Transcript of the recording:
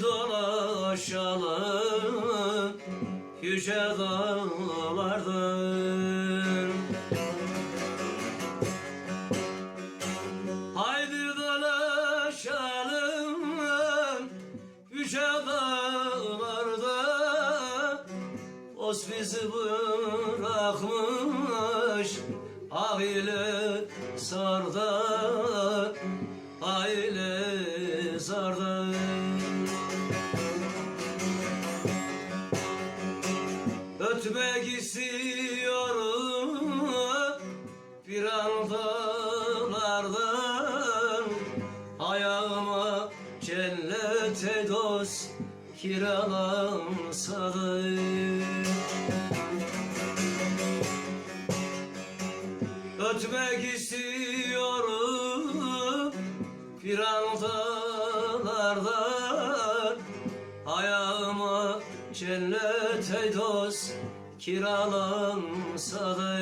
dolaşalım yüce dağlardan. Haydi dolaşalım yüce dağlarda Os bizi bırakmış aile sarda aile sarda Ötmek istiyorum bir andalardan. Ayağıma cennete dost kiralansa da. Ötmek istiyorum bir Ayağıma cennete dost kiralansa da